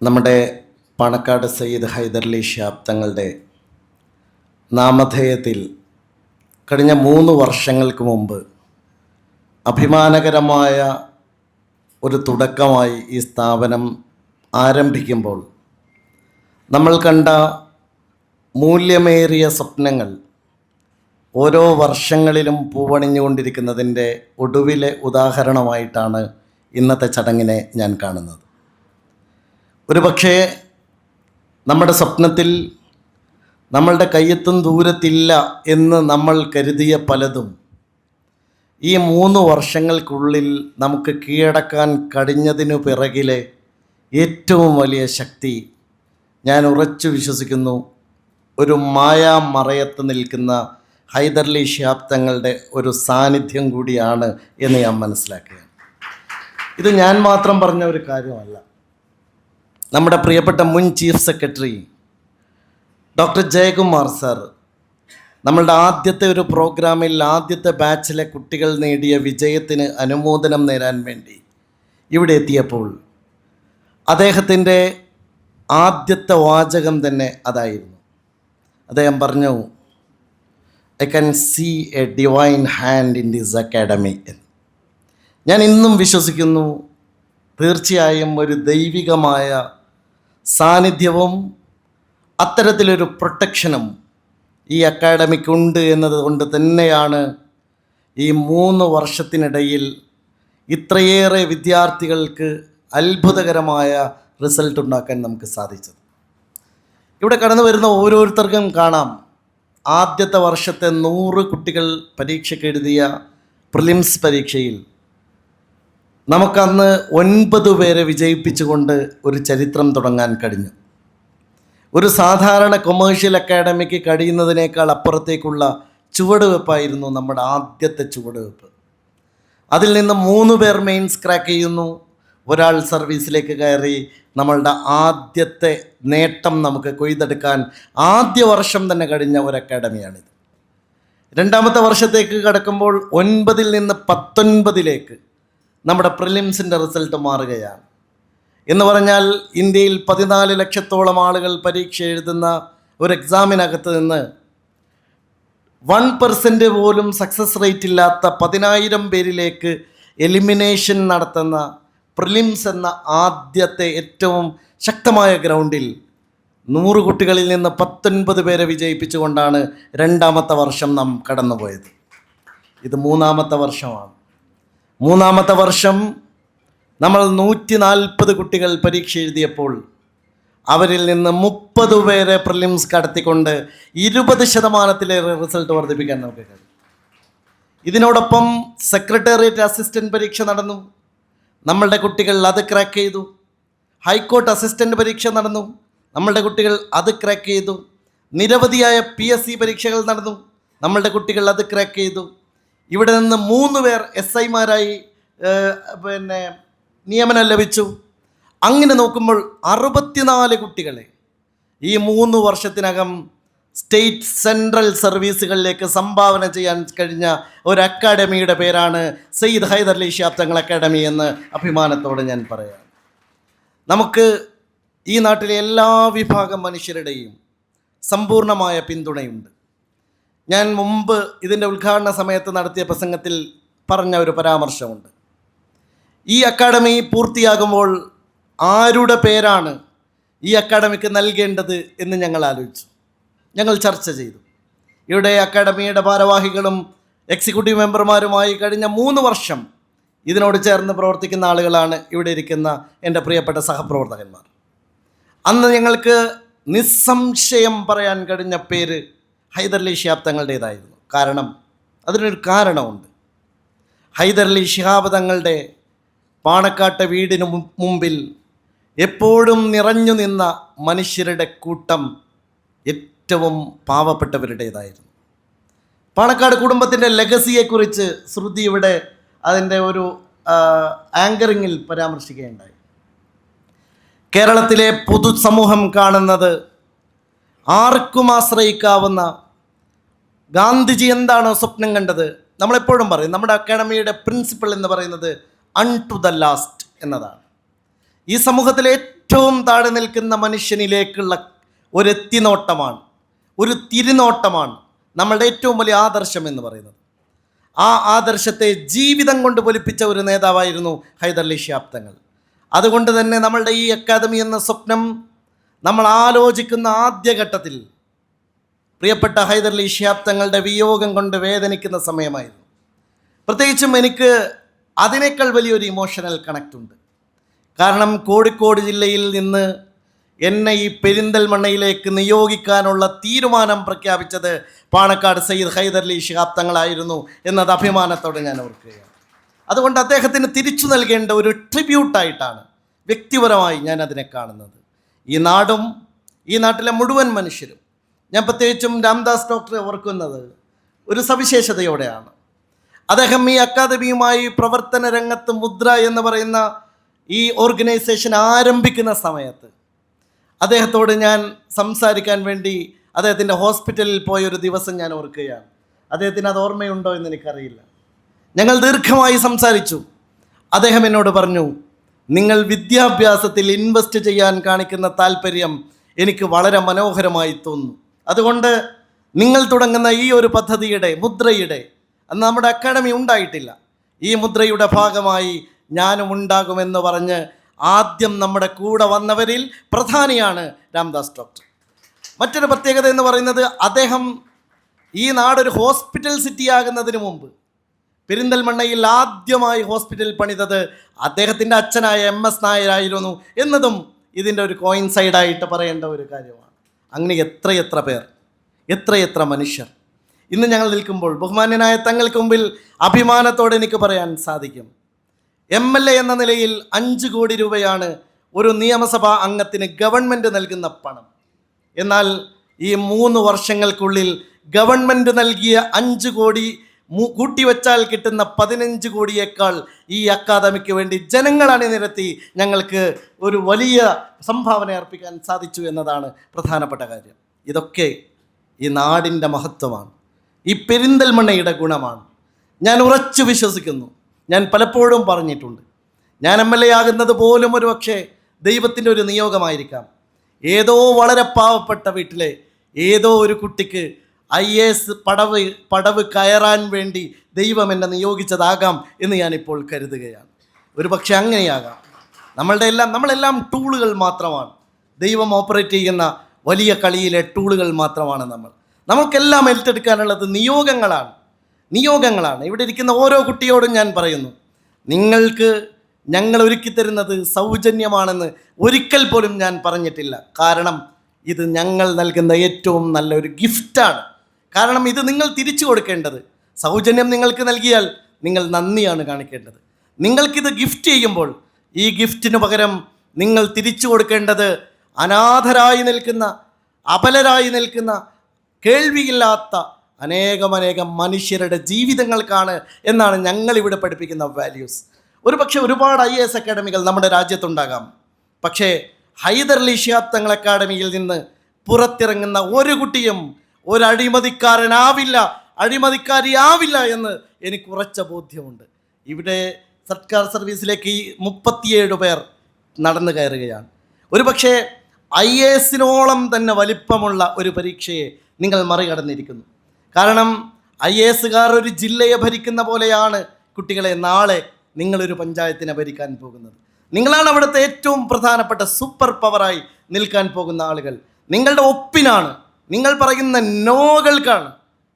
നമ്മുടെ പാണക്കാട് സയ്യിദ് ഹൈദർലി ഷാബ് തങ്ങളുടെ നാമധേയത്തിൽ കഴിഞ്ഞ മൂന്ന് വർഷങ്ങൾക്ക് മുമ്പ് അഭിമാനകരമായ ഒരു തുടക്കമായി ഈ സ്ഥാപനം ആരംഭിക്കുമ്പോൾ നമ്മൾ കണ്ട മൂല്യമേറിയ സ്വപ്നങ്ങൾ ഓരോ വർഷങ്ങളിലും പൂവണിഞ്ഞുകൊണ്ടിരിക്കുന്നതിന്റെ ഒടുവിലെ ഉദാഹരണമായിട്ടാണ് ഇന്നത്തെ ചടങ്ങിനെ ഞാൻ കാണുന്നത്. ഒരു പക്ഷേ നമ്മുടെ സ്വപ്നത്തിൽ നമ്മളുടെ കയ്യെത്തും ദൂരത്തില്ല എന്ന് നമ്മൾ കരുതിയ പലതും ഈ മൂന്ന് വർഷങ്ങൾക്കുള്ളിൽ നമുക്ക് കീഴടക്കാൻ കഴിഞ്ഞതിനു പിറകിലെ ഏറ്റവും വലിയ ശക്തി ഞാൻ ഉറച്ചു വിശ്വസിക്കുന്നു. ഒരു മായാമറയത്ത് നിൽക്കുന്ന ഹൈദർലി ഷിയാബ് തങ്ങളുടെ ഒരു സാന്നിധ്യം കൂടിയാണ് എന്ന് ഞാൻ മനസ്സിലാക്കുകയാണ്. ഇത് ഞാൻ മാത്രം പറഞ്ഞ ഒരു കാര്യമല്ല. നമ്മുടെ പ്രിയപ്പെട്ട മുൻ chief secretary doctor Jayakumar sir നമ്മളുടെ ആദ്യത്തെ ഒരു പ്രോഗ്രാമിൽ ആദ്യത്തെ ബാച്ചിലെ കുട്ടികൾ നേടിയ വിജയത്തിന് അനുമോദനം നേരാൻ വേണ്ടി ഇവിടെ എത്തിയപ്പോൾ അദ്ദേഹത്തിന്റെ ആദ്യത്തെ വാചകം തന്നെ അതായിരുന്നു. അദ്ദേഹം പറഞ്ഞു I can see a divine hand in this academy എന്ന്. ഞാൻ ഇന്നും വിശ്വസിക്കുന്നു തീർച്ചയായും ഒരു ദൈവികമായ സാന്നിധ്യവും അത്തരത്തിലൊരു പ്രൊട്ടക്ഷനും ഈ അക്കാഡമിക്കുണ്ട് എന്നതുകൊണ്ട് തന്നെയാണ് ഈ മൂന്ന് വർഷത്തിനിടയിൽ ഇത്രയേറെ വിദ്യാർത്ഥികൾക്ക് അത്ഭുതകരമായ റിസൾട്ട് ഉണ്ടാക്കാൻ നമുക്ക് സാധിച്ചത്. ഇവിടെ കടന്നു വരുന്ന ഓരോരുത്തർക്കും കാണാം. ആദ്യത്തെ വർഷത്തെ നൂറ് കുട്ടികൾ പരീക്ഷയ്ക്ക് എഴുതിയ പ്രിലിംസ് പരീക്ഷയിൽ നമുക്കന്ന് ഒൻപത് പേരെ വിജയിപ്പിച്ചുകൊണ്ട് ഒരു ചരിത്രം തുടങ്ങാൻ കഴിഞ്ഞു. ഒരു സാധാരണ കൊമേഴ്ഷ്യൽ അക്കാഡമിക്ക് കഴിയുന്നതിനേക്കാൾ അപ്പുറത്തേക്കുള്ള ചുവടുവെപ്പായിരുന്നു നമ്മുടെ ആദ്യത്തെ ചുവടുവെപ്പ്. അതിൽ നിന്ന് മൂന്ന് പേർ മെയിൻസ് ക്രാക്ക് ചെയ്യുന്നു. ഒരാൾ സർവീസിലേക്ക് കയറി നമ്മളുടെ ആദ്യത്തെ നേട്ടം നമുക്ക് കൊയ്തെടുക്കാൻ ആദ്യ വർഷം തന്നെ കഴിഞ്ഞ ഒരു അക്കാഡമിയാണിത് രണ്ടാമത്തെ വർഷത്തേക്ക് കടക്കുമ്പോൾ ഒൻപതിൽ നിന്ന് പത്തൊൻപതിലേക്ക് നമ്മുടെ പ്രിലിംസിന്റെ റിസൾട്ട് മാറുകയാണ്. എന്ന് പറഞ്ഞാൽ ഇന്ത്യയിൽ പതിനാല് ലക്ഷത്തോളം ആളുകൾ പരീക്ഷ എഴുതുന്ന ഒരു എക്സാമിനകത്ത് നിന്ന് വൺ പെർസെന്റ് പോലും സക്സസ് റേറ്റ് ഇല്ലാത്ത പതിനായിരം പേരിലേക്ക് എലിമിനേഷൻ നടത്തുന്ന പ്രിലിംസ് എന്ന ആദ്യത്തെ ഏറ്റവും ശക്തമായ ഗ്രൗണ്ടിൽ നൂറ് കുട്ടികളിൽ നിന്ന് പത്തൊൻപത് പേരെ വിജയിപ്പിച്ചുകൊണ്ടാണ് രണ്ടാമത്തെ വർഷം നാം കടന്നുപോയത്. ഇത് മൂന്നാമത്തെ വർഷമാണ്. മൂന്നാമത്തെ വർഷം നമ്മൾ നൂറ്റി നാൽപ്പത് കുട്ടികൾ പരീക്ഷ എഴുതിയപ്പോൾ അവരിൽ നിന്ന് മുപ്പത് പേരെ പ്രിലിംസ് കടത്തിക്കൊണ്ട് ഇരുപത് ശതമാനത്തിലേറെ റിസൾട്ട് വർദ്ധിപ്പിക്കാൻ നമുക്ക് കഴിയും. ഇതിനോടൊപ്പം സെക്രട്ടേറിയറ്റ് അസിസ്റ്റന്റ് പരീക്ഷ നടന്നു. നമ്മളുടെ കുട്ടികൾ അത് ക്രാക്ക് ചെയ്തു. ഹൈക്കോർട്ട് അസിസ്റ്റന്റ് പരീക്ഷ നടന്നു. നമ്മളുടെ കുട്ടികൾ അത് ക്രാക്ക് ചെയ്തു. നിരവധിയായ പി എസ് സി പരീക്ഷകൾ നടന്നു. നമ്മളുടെ കുട്ടികൾ അത് ക്രാക്ക് ചെയ്തു. ഇവിടെ നിന്ന് മൂന്ന് പേർ എസ് ഐമാരായി പിന്നെ നിയമനം ലഭിച്ചു. അങ്ങനെ നോക്കുമ്പോൾ അറുപത്തിനാല് കുട്ടികളെ ഈ മൂന്ന് വർഷത്തിനകം സ്റ്റേറ്റ് സെൻട്രൽ സർവീസുകളിലേക്ക് സംഭാവന ചെയ്യാൻ കഴിഞ്ഞ ഒരു അക്കാഡമിയുടെ പേരാണ് സയ്യിദ് ഹൈദർലി ഷിയാബ് തങ്ങൾ അക്കാഡമി എന്ന് അഭിമാനത്തോടെ ഞാൻ പറയാം. നമുക്ക് ഈ നാട്ടിലെ എല്ലാ വിഭാഗം മനുഷ്യരുടെയും സമ്പൂർണമായ പിന്തുണയുണ്ട്. ഞാൻ മുമ്പ് ഇതിന്റെ ഉദ്ഘാടന സമയത്ത് നടത്തിയ പ്രസംഗത്തിൽ പറഞ്ഞ ഒരു പരാമർശമുണ്ട്. ഈ അക്കാഡമി പൂർത്തിയാകുമ്പോൾ ആരുടെ പേരാണ് ഈ അക്കാഡമിക്ക് നൽകേണ്ടത് എന്ന് ഞങ്ങൾ ആലോചിച്ചു. ഞങ്ങൾ ചർച്ച ചെയ്തു. ഇവിടെ അക്കാഡമിയുടെ ഭാരവാഹികളും എക്സിക്യൂട്ടീവ് മെമ്പർമാരുമായി കഴിഞ്ഞ മൂന്ന് വർഷം ഇതിനോട് ചേർന്ന് പ്രവർത്തിക്കുന്ന ആളുകളാണ് ഇവിടെ ഇരിക്കുന്ന എന്റെ പ്രിയപ്പെട്ട സഹപ്രവർത്തകന്മാർ. അന്ന് ഞങ്ങൾക്ക് നിസ്സംശയം പറയാൻ കഴിഞ്ഞ പേര് ഹൈദർലി ഷിഹാബ് തങ്ങളുടേതായിരുന്നു. കാരണം അതിനൊരു കാരണമുണ്ട്. ഹൈദർലി ഷിഹാബ് തങ്ങളുടെ പാണക്കാട്ടെ വീടിന് മുമ്പിൽ എപ്പോഴും നിറഞ്ഞു നിന്ന മനുഷ്യരുടെ കൂട്ടം ഏറ്റവും പാവപ്പെട്ടവരുടേതായിരുന്നു. പാണക്കാട് കുടുംബത്തിന്റെ ലെഗസിയെക്കുറിച്ച് ശ്രുതി ഇവിടെ അതിന്റെ ഒരു ആങ്കറിങ്ങിൽ പരാമർശിക്കുകയുണ്ടായി. കേരളത്തിലെ പൊതുസമൂഹം കാണുന്നത് ആർക്കും ആശ്രയിക്കാവുന്ന ഗാന്ധിജി എന്താണോ സ്വപ്നം കണ്ടത് നമ്മളെപ്പോഴും പറയും നമ്മുടെ അക്കാഡമിയുടെ പ്രിൻസിപ്പൾ എന്ന് പറയുന്നത് അൺ ടു ദ ലാസ്റ്റ് എന്നതാണ്. ഈ സമൂഹത്തിൽ ഏറ്റവും താഴെ നിൽക്കുന്ന മനുഷ്യനിലേക്കുള്ള ഒരു എത്തിനോട്ടമാണ് ഒരു തിരിനോട്ടമാണ് നമ്മളുടെ ഏറ്റവും വലിയ ആദർശം എന്ന് പറയുന്നത്. ആ ആദർശത്തെ ജീവിതം കൊണ്ട് പൊലിപ്പിച്ച ഒരു നേതാവായിരുന്നു ഹൈദർലി ശിഹാബ് തങ്ങൾ. അതുകൊണ്ട് തന്നെ നമ്മളുടെ ഈ അക്കാദമി എന്ന സ്വപ്നം നമ്മൾ ആലോചിക്കുന്ന ആദ്യഘട്ടത്തിൽ പ്രിയപ്പെട്ട ഹൈദർലി ശിഹാബ് തങ്ങളുടെ വിയോഗം കൊണ്ട് വേദനിക്കുന്ന സമയമായിരുന്നു. പ്രത്യേകിച്ചും എനിക്ക് അതിനേക്കാൾ വലിയൊരു ഇമോഷണൽ കണക്റ്റ് ഉണ്ട്. കാരണം കോഴിക്കോട് ജില്ലയിൽ നിന്ന് എന്നെ ഈ പെരിന്തൽമണ്ണയിലേക്ക് നിയോഗിക്കാനുള്ള തീരുമാനം പ്രഖ്യാപിച്ചത് പാണക്കാട് സയ്യിദ് ഹൈദർലി ശിഹാബ് തങ്ങളായിരുന്നു എന്നത് അഭിമാനത്തോടെ ഞാൻ ഓർക്കുകയാണ്. അതുകൊണ്ട് അദ്ദേഹത്തിന് തിരിച്ചു നൽകേണ്ട ഒരു ട്രിബ്യൂട്ടായിട്ടാണ് വ്യക്തിപരമായി ഞാൻ അതിനെ കാണുന്നത്. ഈ നാടും ഈ നാട്ടിലെ മുഴുവൻ മനുഷ്യരും. ഞാൻ പ്രത്യേകിച്ചും രാംദാസ് ഡോക്ടറെ ഓർക്കുന്നത് ഒരു സവിശേഷതയോടെയാണ്. അദ്ദേഹം ഈ അക്കാദമിയുമായി പ്രവർത്തന രംഗത്ത് മുദ്ര എന്ന് പറയുന്ന ഈ ഓർഗനൈസേഷൻ ആരംഭിക്കുന്ന സമയത്ത് അദ്ദേഹത്തോട് ഞാൻ സംസാരിക്കാൻ വേണ്ടി അദ്ദേഹത്തിന്റെ ഹോസ്പിറ്റലിൽ പോയ ഒരു ദിവസം ഞാൻ ഓർക്കുകയാണ്. അദ്ദേഹത്തിന് അത് ഓർമ്മയുണ്ടോ എന്ന് എനിക്കറിയില്ല. ഞങ്ങൾ ദീർഘമായി സംസാരിച്ചു. അദ്ദേഹം എന്നോട് പറഞ്ഞു നിങ്ങൾ വിദ്യാഭ്യാസത്തിൽ ഇൻവെസ്റ്റ് ചെയ്യാൻ കാണിക്കുന്ന താല്പര്യം എനിക്ക് വളരെ മനോഹരമായി തോന്നുന്നു. അതുകൊണ്ട് നിങ്ങൾ തുടങ്ങുന്ന ഈ ഒരു പദ്ധതിയുടെ മുദ്രയുടെ അന്ന് നമ്മുടെ അക്കാഡമി ഉണ്ടായിട്ടില്ല. ഈ മുദ്രയുടെ ഭാഗമായി ഞാനും ഉണ്ടാകുമെന്ന് പറഞ്ഞ് ആദ്യം നമ്മുടെ കൂടെ വന്നവരിൽ പ്രധാനിയാണ് രാംദാസ് ഡോക്ടർ. മറ്റൊരു പ്രത്യേകത എന്ന് പറയുന്നത് അദ്ദേഹം ഈ നാടൊരു ഹോസ്പിറ്റൽ സിറ്റി ആകുന്നതിന് മുമ്പ് പെരിന്തൽമണ്ണയിൽ ആദ്യമായി ഹോസ്പിറ്റൽ പണിതത് അദ്ദേഹത്തിന്റെ അച്ഛനായ എം എസ് നായരായിരുന്നു എന്നതും ഇതിന്റെ ഒരു കോയിൻസൈഡായിട്ട് പറയേണ്ട ഒരു കാര്യമാണ്. അങ്ങനെ എത്രയെത്ര പേർ എത്രയെത്ര മനുഷ്യർ. ഇന്ന് ഞങ്ങൾ നിൽക്കുമ്പോൾ ബഹുമാന്യനായ തങ്ങൾക്ക് മുമ്പിൽ അഭിമാനത്തോടെ എനിക്ക് പറയാൻ സാധിക്കും. എം എൽ എ എന്ന നിലയിൽ അഞ്ച് കോടി രൂപയാണ് ഒരു നിയമസഭാ അംഗത്തിന് ഗവൺമെന്റ് നൽകുന്ന പണം. എന്നാൽ ഈ മൂന്ന് വർഷങ്ങൾക്കുള്ളിൽ ഗവൺമെന്റ് നൽകിയ അഞ്ച് കോടി കൂട്ടിവെച്ചാൽ കിട്ടുന്ന പതിനഞ്ച് കോടിയേക്കാൾ ഈ അക്കാദമിക്ക് വേണ്ടി ജനങ്ങൾ അണിനിരത്തി ഞങ്ങൾക്ക് ഒരു വലിയ സംഭാവന അർപ്പിക്കാൻ സാധിച്ചു എന്നതാണ് പ്രധാനപ്പെട്ട കാര്യം. ഇതൊക്കെ ഈ നാടിന്റെ മഹത്വമാണ്. ഈ പെരിന്തൽമണ്ണയുടെ ഗുണമാണ്. ഞാൻ ഉറച്ചു വിശ്വസിക്കുന്നു. ഞാൻ പലപ്പോഴും പറഞ്ഞിട്ടുണ്ട്. ഞാൻ എം എൽ എ ആകുന്നത് പോലും ഒരു പക്ഷേ ദൈവത്തിന്റെ ഒരു നിയോഗമായിരിക്കാം. ഏതോ വളരെ പാവപ്പെട്ട വീട്ടിലെ ഏതോ ഒരു കുട്ടിക്ക് ഐ എസ് പടവ് പടവ് കയറാൻ വേണ്ടി ദൈവം എന്നെ നിയോഗിച്ചതാകാം എന്ന് ഞാനിപ്പോൾ കരുതുകയാണ്. ഒരു പക്ഷെ അങ്ങനെയാകാം. നമ്മളുടെ എല്ലാം നമ്മളെല്ലാം ടൂളുകൾ മാത്രമാണ്. ദൈവം ഓപ്പറേറ്റ് ചെയ്യുന്ന വലിയ കളിയിലെ ടൂളുകൾ മാത്രമാണ് നമ്മൾ. നമുക്കെല്ലാം ഏറ്റെടുക്കാനുള്ളത് നിയോഗങ്ങളാണ്. നിയോഗങ്ങളാണ്. ഇവിടെ ഇരിക്കുന്ന ഓരോ കുട്ടിയോടും ഞാൻ പറയുന്നു നിങ്ങൾക്ക് ഞങ്ങൾ ഒരുക്കി തരുന്നത് സൗജന്യമാണെന്ന് ഒരിക്കൽ പോലും ഞാൻ പറഞ്ഞിട്ടില്ല. കാരണം ഇത് ഞങ്ങൾ നൽകുന്ന ഏറ്റവും നല്ലൊരു ഗിഫ്റ്റാണ്. കാരണം ഇത് നിങ്ങൾ തിരിച്ചു കൊടുക്കേണ്ടത്. സൗജന്യം നിങ്ങൾക്ക് നൽകിയാൽ നിങ്ങൾ നന്ദിയാണ് കാണിക്കേണ്ടത്. നിങ്ങൾക്കിത് ഗിഫ്റ്റ് ചെയ്യുമ്പോൾ ഈ ഗിഫ്റ്റിന് പകരം നിങ്ങൾ തിരിച്ചു കൊടുക്കേണ്ടത് അനാഥരായി നിൽക്കുന്ന അപലരായി നിൽക്കുന്ന കേൾവിയില്ലാത്ത അനേകമനേകം മനുഷ്യരുടെ ജീവിതങ്ങൾക്കാണ് എന്നാണ് ഞങ്ങളിവിടെ പഠിപ്പിക്കുന്ന വാല്യൂസ് ഒരു പക്ഷേ ഒരുപാട് ഐ എസ് അക്കാഡമികൾ നമ്മുടെ രാജ്യത്തുണ്ടാകാം. പക്ഷേ ഹൈദർലി ഷിയാബ് തങ്ങൾ അക്കാഡമിയിൽ നിന്ന് പുറത്തിറങ്ങുന്ന ഒരു കുട്ടിയും ഒരു അഴിമതിക്കാരനാവില്ല അഴിമതിക്കാരിയാവില്ല എന്ന് എനിക്ക് ഉറച്ച ബോധ്യമുണ്ട്. ഇവിടെ സർക്കാർ സർവീസിലേക്ക് ഈ മുപ്പത്തിയേഴ് പേർ നടന്നു കയറുകയാണ്. ഒരു പക്ഷേ ഐ എ എസിനോളം തന്നെ വലിപ്പമുള്ള ഒരു പരീക്ഷയെ നിങ്ങൾ മറികടന്നിരിക്കുന്നു. കാരണം ഐ എ എസുകാർ ഒരു ജില്ലയെ ഭരിക്കുന്ന പോലെയാണ് കുട്ടികളെ നാളെ നിങ്ങളൊരു പഞ്ചായത്തിനെ ഭരിക്കാൻ പോകുന്നത്. നിങ്ങളാണ് അവിടുത്തെ ഏറ്റവും പ്രധാനപ്പെട്ട സൂപ്പർ പവറായി നിൽക്കാൻ പോകുന്ന ആളുകൾ. നിങ്ങളുടെ ഒപ്പിനാണ് നിങ്ങൾ പറയുന്ന നോകൾക്കാണ്.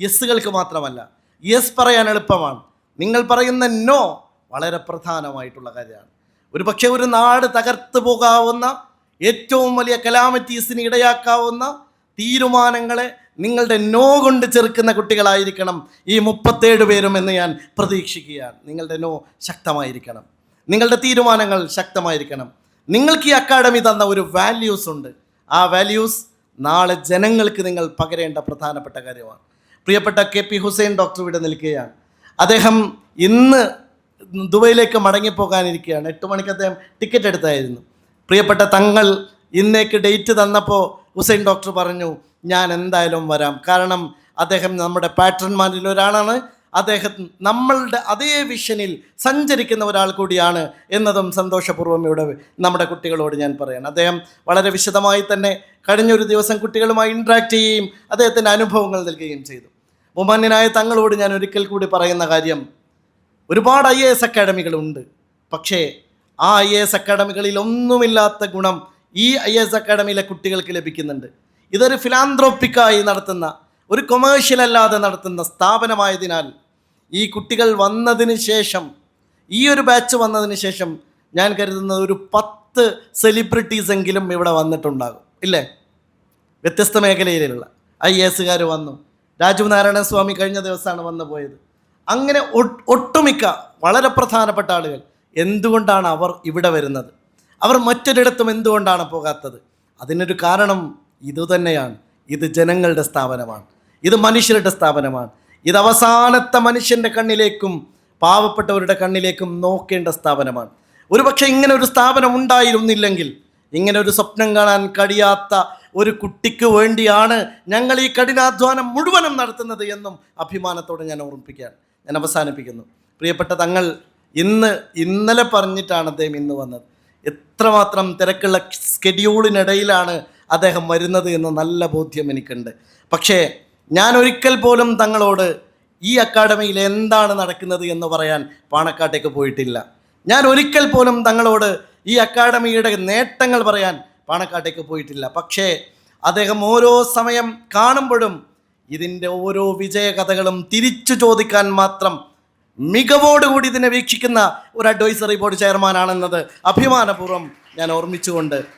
യെസ്സുകൾക്ക് മാത്രമല്ല. യെസ് പറയാൻ എളുപ്പമാണ്. നിങ്ങൾ പറയുന്ന നോ വളരെ പ്രധാനമായിട്ടുള്ള കാര്യമാണ്. ഒരു പക്ഷേ ഒരു നാട് തകർത്തു പോകാവുന്ന ഏറ്റവും വലിയ കലാമറ്റീസിന് ഇടയാക്കാവുന്ന തീരുമാനങ്ങളെ നിങ്ങളുടെ നോ കൊണ്ട് ചെറുക്കുന്ന കുട്ടികളായിരിക്കണം ഈ മുപ്പത്തേഴ് പേരും എന്ന് ഞാൻ പ്രതീക്ഷിക്കുകയാണ്. നിങ്ങളുടെ നോ ശക്തമായിരിക്കണം. നിങ്ങളുടെ തീരുമാനങ്ങൾ ശക്തമായിരിക്കണം. നിങ്ങൾക്ക് ഈ അക്കാഡമി തന്ന ഒരു വാല്യൂസ് ഉണ്ട്. ആ വാല്യൂസ് നാളെ ജനങ്ങൾക്ക് നിങ്ങൾ പകരേണ്ട പ്രധാനപ്പെട്ട കാര്യമാണ്. പ്രിയപ്പെട്ട കെ പി ഹുസൈൻ ഡോക്ടർ ഇവിടെ നിൽക്കുകയാണ്. അദ്ദേഹം ഇന്ന് ദുബൈയിലേക്ക് മടങ്ങിപ്പോകാനിരിക്കുകയാണ്. എട്ട് മണിക്ക് അദ്ദേഹം ടിക്കറ്റ് എടുത്തായിരുന്നു. പ്രിയപ്പെട്ട തങ്ങൾ ഇന്നേക്ക് ഡേറ്റ് തന്നപ്പോൾ ഹുസൈൻ ഡോക്ടർ പറഞ്ഞു ഞാൻ എന്തായാലും വരാം. കാരണം അദ്ദേഹം നമ്മുടെ പാറ്റേൺമാരിൽ ഒരാളാണ്. അദ്ദേഹം നമ്മളുടെ അതേ വിഷനിൽ സഞ്ചരിക്കുന്ന ഒരാൾ കൂടിയാണ് എന്നതും സന്തോഷപൂർവം ഇവിടെ നമ്മുടെ കുട്ടികളോട് ഞാൻ പറയണം. അദ്ദേഹം വളരെ വിശദമായി തന്നെ കഴിഞ്ഞൊരു ദിവസം കുട്ടികളുമായി ഇൻട്രാക്ട് ചെയ്യുകയും അദ്ദേഹത്തിന്റെ അനുഭവങ്ങൾ നൽകുകയും ചെയ്തു. ബഹുമാന്യനായ തങ്ങളോട് ഞാൻ ഒരിക്കൽ കൂടി പറയുന്ന കാര്യം ഒരുപാട് ഐ എ എസ് അക്കാഡമികളുണ്ട്. പക്ഷേ ആ ഐ എ എസ് അക്കാഡമികളിൽ ഒന്നുമില്ലാത്ത ഗുണം ഈ ഐ എ എസ് അക്കാഡമിയിലെ കുട്ടികൾക്ക് ലഭിക്കുന്നുണ്ട്. ഇതൊരു ഫിലാന്ത്രോപ്പിക്കായി നടത്തുന്ന ഒരു കൊമേഴ്ഷ്യൽ അല്ലാതെ നടത്തുന്ന സ്ഥാപനമായതിനാൽ ഈ കുട്ടികൾ വന്നതിന് ശേഷം ഈ ഒരു ബാച്ച് വന്നതിന് ശേഷം ഞാൻ കരുതുന്നത് ഒരു പത്ത് സെലിബ്രിറ്റീസ് എങ്കിലും ഇവിടെ വന്നിട്ടുണ്ടാകും. ഇല്ലേ? വ്യത്യസ്ത മേഖലയിലുള്ള ഐ എസുകാർ വന്നു. രാജീവ് നാരായണ സ്വാമി കഴിഞ്ഞ ദിവസമാണ് വന്നു പോയത്. അങ്ങനെ ഒട്ടുമിക്ക വളരെ പ്രധാനപ്പെട്ട ആളുകൾ എന്തുകൊണ്ടാണ് അവർ ഇവിടെ വരുന്നത്? അവർ മറ്റൊരിടത്തും എന്തുകൊണ്ടാണ് പോകാത്തത്? അതിനൊരു കാരണം ഇതുതന്നെയാണ്. ഇത് ജനങ്ങളുടെ സ്ഥാപനമാണ്. ഇത് മനുഷ്യരുടെ സ്ഥാപനമാണ്. ഇത് അവസാനത്തെ മനുഷ്യന്റെ കണ്ണിലേക്കും പാവപ്പെട്ടവരുടെ കണ്ണിലേക്കും നോക്കേണ്ട സ്ഥാപനമാണ്. ഒരുപക്ഷെ ഇങ്ങനെ ഒരു സ്ഥാപനം ഉണ്ടായിരുന്നില്ലെങ്കിൽ ഇങ്ങനെ ഒരു സ്വപ്നം കാണാൻ കഴിയാത്ത ഒരു കുട്ടിക്ക് വേണ്ടിയാണ് ഞങ്ങൾ ഈ കഠിനാധ്വാനം മുഴുവനും നടത്തുന്നത് എന്നും അഭിമാനത്തോടെ ഞാൻ ഓർമ്മിപ്പിക്കുകയാണ്. ഞാൻ അവസാനിപ്പിക്കുന്നു. പ്രിയപ്പെട്ട തങ്ങൾ ഇന്ന് ഇന്നലെ പറഞ്ഞിട്ടാണ് അദ്ദേഹം ഇന്ന് വന്നത്. എത്രമാത്രം തിരക്കുള്ള സ്കെഡ്യൂളിനിടയിലാണ് അദ്ദേഹം വരുന്നത് എന്ന് നല്ല ബോധ്യം എനിക്കുണ്ട്. പക്ഷേ ഞാൻ ഒരിക്കൽ പോലും തങ്ങളോട് ഈ അക്കാഡമിയിൽ എന്താണ് നടക്കുന്നത് എന്ന് പറയാൻ പാണക്കാട്ടേക്ക് പോയിട്ടില്ല. ഞാൻ ഒരിക്കൽ പോലും തങ്ങളോട് ഈ അക്കാഡമിയുടെ നേട്ടങ്ങൾ പറയാൻ പാണക്കാട്ടേക്ക് പോയിട്ടില്ല. പക്ഷേ അദ്ദേഹം ഓരോ സമയം കാണുമ്പോഴും ഇതിന്റെ ഓരോ വിജയകഥകളും തിരിച്ചു ചോദിക്കാൻ മാത്രം മികവോടുകൂടി ഇതിനെ വീക്ഷിക്കുന്ന ഒരു അഡ്വൈസറി ബോർഡ് ചെയർമാനാണെന്നത് അഭിമാനപൂർവം ഞാൻ ഓർമ്മിച്ചുകൊണ്ട്